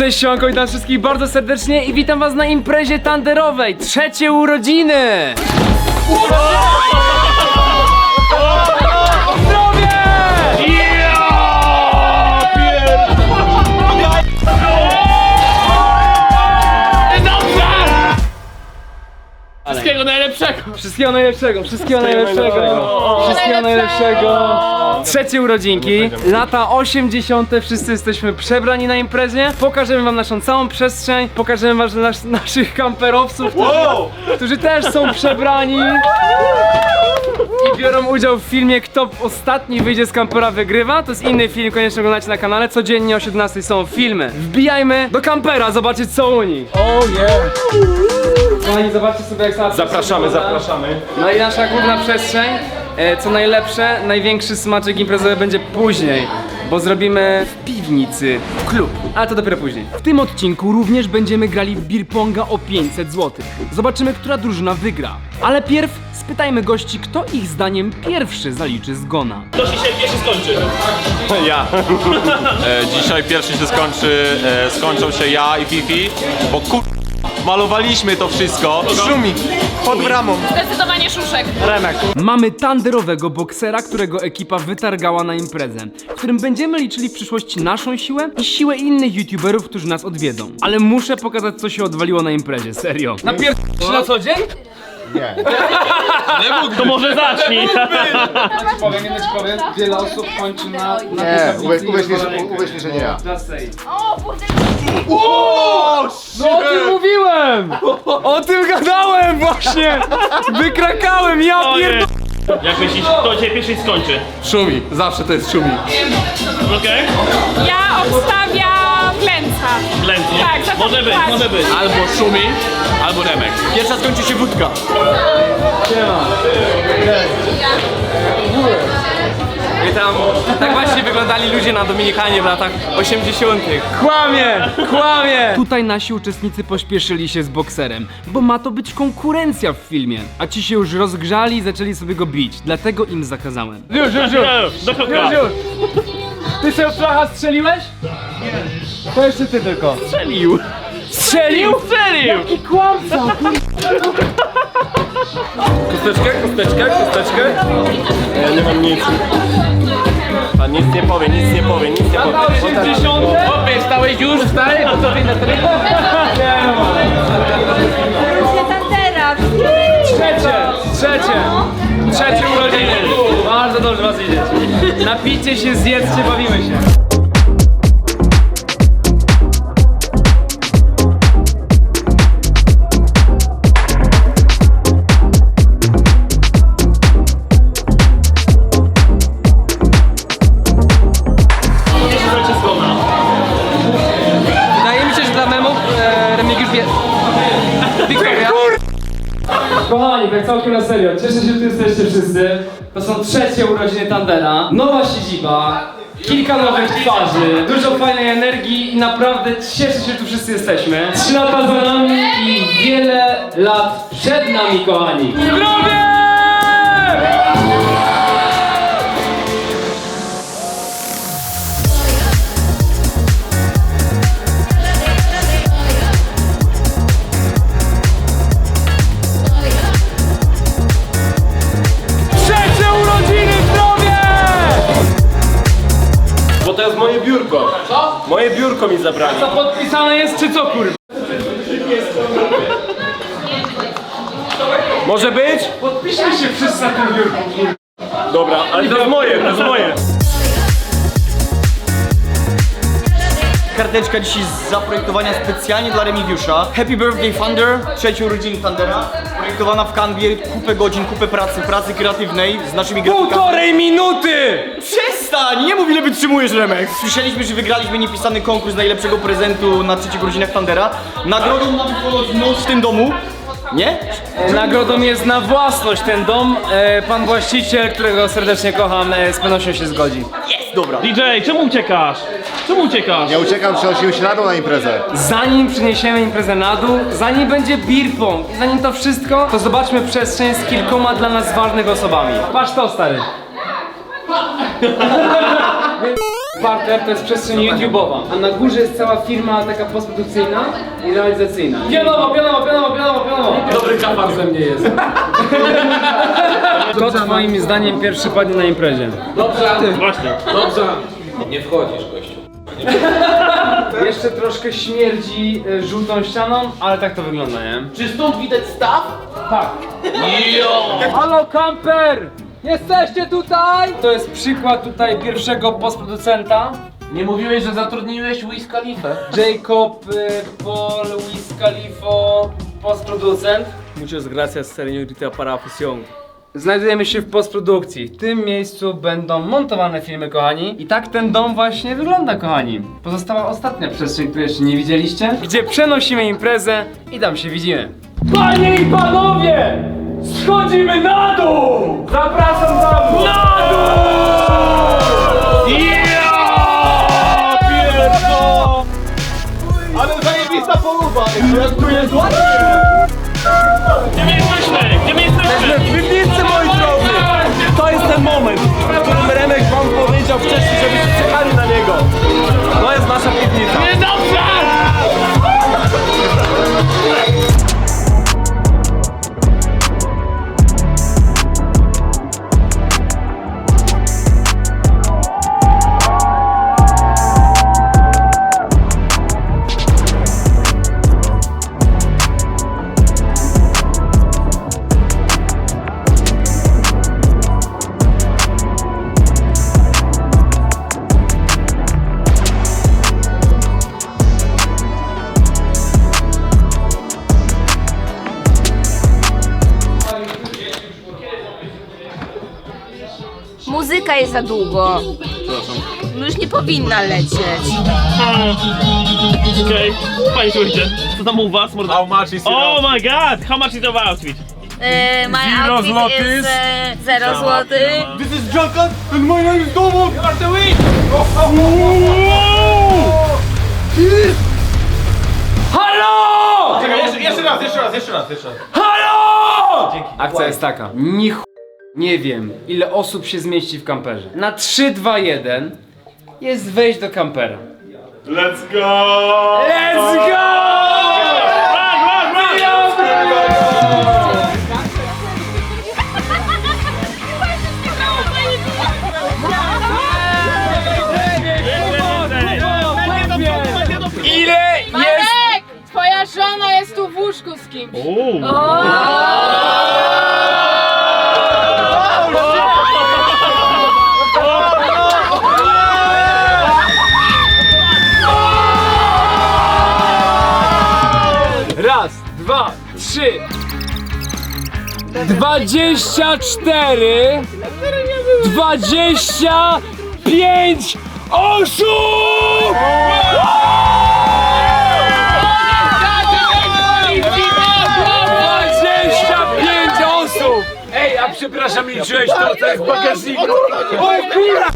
Cześć Siemanko, witam wszystkich bardzo serdecznie i witam was na imprezie tanderowej, trzecie urodziny! Zdrowie! Wszystkiego najlepszego! Wszystkiego najlepszego, wszystkiego najlepszego, wszystkiego najlepszego. Trzecie urodzinki, lata 80. Wszyscy jesteśmy przebrani na imprezie. Pokażemy wam naszą całą przestrzeń, pokażemy wam nas, naszych kamperowców, którzy, którzy też są przebrani. Biorą udział w filmie Kto ostatni wyjdzie z kampera wygrywa. To jest inny film, koniecznie oglądajcie na kanale. Codziennie o 17 są filmy. Wbijajmy do kampera, zobaczyć co u nich. Oh yeah! Kochani, zobaczcie sobie jak sama Zapraszamy, zapraszamy. no i nasza główna przestrzeń, e, co najlepsze, największy smaczek imprezowy będzie później, bo zrobimy w piwnicy klub, ale to dopiero później. W tym odcinku również będziemy grali w beer ponga o 500 zł. Zobaczymy, która drużyna wygra. Ale pierw spytajmy gości, kto ich zdaniem pierwszy zaliczy zgona. To się pierwszy skończy. Ja. E, dzisiaj pierwszy się skończy, e, skończą się ja i Fifi, bo kur... malowaliśmy to wszystko. Szumi, pod bramą. Zdecydowanie szuszek. Mamy tanderowego boksera, którego ekipa wytargała na imprezę, w którym będziemy liczyli w przyszłości naszą siłę i siłę innych youtuberów, którzy nas odwiedzą. Ale muszę pokazać, co się odwaliło na imprezie, serio. Na pierwszy na co dzień? To może zacznij. Powiem, jedno ci powiem, wiele osób kończy na, na Nie, uwierz, uwierz, mi, że, uwierz mi, że nie ja. Just say. O, kurde. No o tym mówiłem! O tym gadałem właśnie! Wykrakałem, ja jest. Jak myślisz, kto cię pierwszy skończy? Szumi, zawsze to jest szumi. Okej? Ja obstawiam Glęca. Glęc, nie? Tak, za to Może być, może być. Albo Szumi, albo Remek. Pierwsza skończy się wódka. I tam, tak właśnie wyglądali ludzie na Dominikanie w latach 80. Kłamie! Kłamie! Tutaj nasi uczestnicy pośpieszyli się z bokserem, bo ma to być konkurencja w filmie. A ci się już rozgrzali i zaczęli sobie go bić, dlatego im zakazałem. Już, już, już! Do końca. już! Ty sobie flacha strzeliłeś? Nie. To jeszcze ty tylko. Strzelił. Strzelił? Strzelił. Jaki kłamca! Kosteczkę, kosteczkę, kosteczkę. Ja nie mam nic. Pan nic nie powie, nic nie powie, nic nie powie. Na 80. Chłopie, stałeś już, stary? Wy na tyle? Napijcie się, zjedzcie, bawimy się. Trzecie urodziny Tandera, nowa siedziba, kilka nowych twarzy, dużo fajnej energii i naprawdę cieszę się, że tu wszyscy jesteśmy. Trzy lata za nami i wiele lat przed nami, kochani. Zdrowie! Biurko mi zabrali. To podpisane jest czy co, kurwa? Może być? Podpiszmy się wszyscy na tym biurku. Dobra, ale to jest moje, to jest moje. Karteczka dzisiaj z zaprojektowania specjalnie dla Remigiusza. Happy Birthday Thunder, trzeci urodziny Thundera. Projektowana w Canwie, kupę godzin, kupę pracy, pracy kreatywnej z naszymi grafikami. Półtorej minuty! Przestań! Nie mów ile wytrzymujesz, Remek! Słyszeliśmy, że wygraliśmy niepisany konkurs najlepszego prezentu na trzecich urodzinach Thundera. Nagrodą mamy ponoć noc w tym domu. Nie? Nagrodą jest na własność ten dom. E, pan właściciel, którego serdecznie kocham, e, z pewnością się zgodzi. Dobra. DJ, czemu uciekasz? Czemu uciekasz? Ja uciekam, przynosiłem się na dół na imprezę. Zanim przyniesiemy imprezę na dół, zanim będzie beer pong, i zanim to wszystko, to zobaczmy przestrzeń z kilkoma dla nas ważnych osobami. Patrz to, stary. Parter to jest przestrzeń YouTube'owa, a na górze jest cała firma taka postprodukcyjna i realizacyjna. Pionowo, pionowo, pionowo, pionowo, pionowo! Dobry kapan ze mnie jest. Kto twoim zdaniem pierwszy padnie na imprezie? Właśnie. Dobrze. Nie wchodzisz, gościu. Jeszcze troszkę śmierdzi e, żółtą ścianą, ale tak to wygląda, nie? Czy stąd widać staw? Tak. Halo kamper! Jesteście tutaj? To jest przykład tutaj pierwszego postproducenta. Nie mówiłeś, że zatrudniłeś Wiz Khalifę? Jacob y, Paul Wiz Khalifo, postproducent. Muchas gracias, señorita, para fusión. Znajdujemy się w postprodukcji. W tym miejscu będą montowane filmy, kochani. I tak ten dom właśnie wygląda, kochani. Pozostała ostatnia przestrzeń, której jeszcze nie widzieliście, gdzie przenosimy imprezę i tam się widzimy. Panie i panowie! Schodzimy na dół! Zapraszam za mną! Na dół! Ale zajebista połowa! Jak tu jest ładnie! Gdzie my jesteśmy? Gdzie my jesteśmy? W piwnicy, moi drodzy! To jest ten moment, w którym Remek wam powiedział wcześniej, Muzyka jest za długo. No już nie powinna lecieć. Okej. Fajnie słuchajcie. Co tam u was, morda? How much is Oh my god! How much is your outfit? E, my Zero outfit złotych. is e, zero złotych. This is Junkan and my name is Domo! Halo! Czekaj, jeszcze, jeszcze raz, jeszcze raz, jeszcze raz, jeszcze raz. Halo! Akcja jest taka. Ni ch... nie wiem, ile osób się zmieści w kamperze. Na 3, 2, 1 jest wejść do kampera. Let's go! Let's go! Ile jest... Marek! Twoja żona jest tu w łóżku z kimś. Raz, dwa, trzy. Dwadzieścia cztery. Dwadzieścia pięć osób! Dwadzieścia pięć osób! Ej, a przepraszam, liczyłeś to, to jest w bagażniku. O kurwa!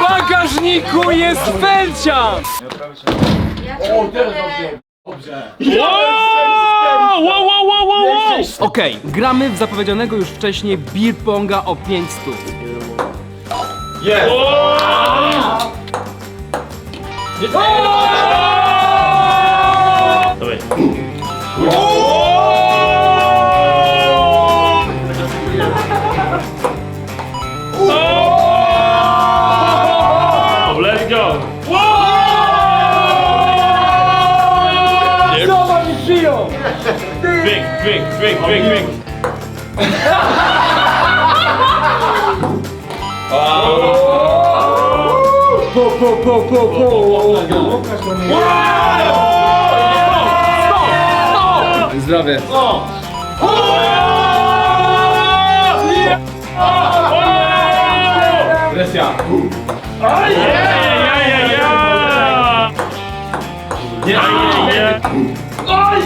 W bagażniku jest felcia! Wow, wow, wow, wow, wow, wow! Okej, gramy w zapowiedzianego już wcześniej beer ponga o 5 stóp. Dawaj. Drink, drink, drink, drink. Po, po, po, po, po! Zdrowie. Presja.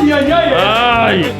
Ja, ja,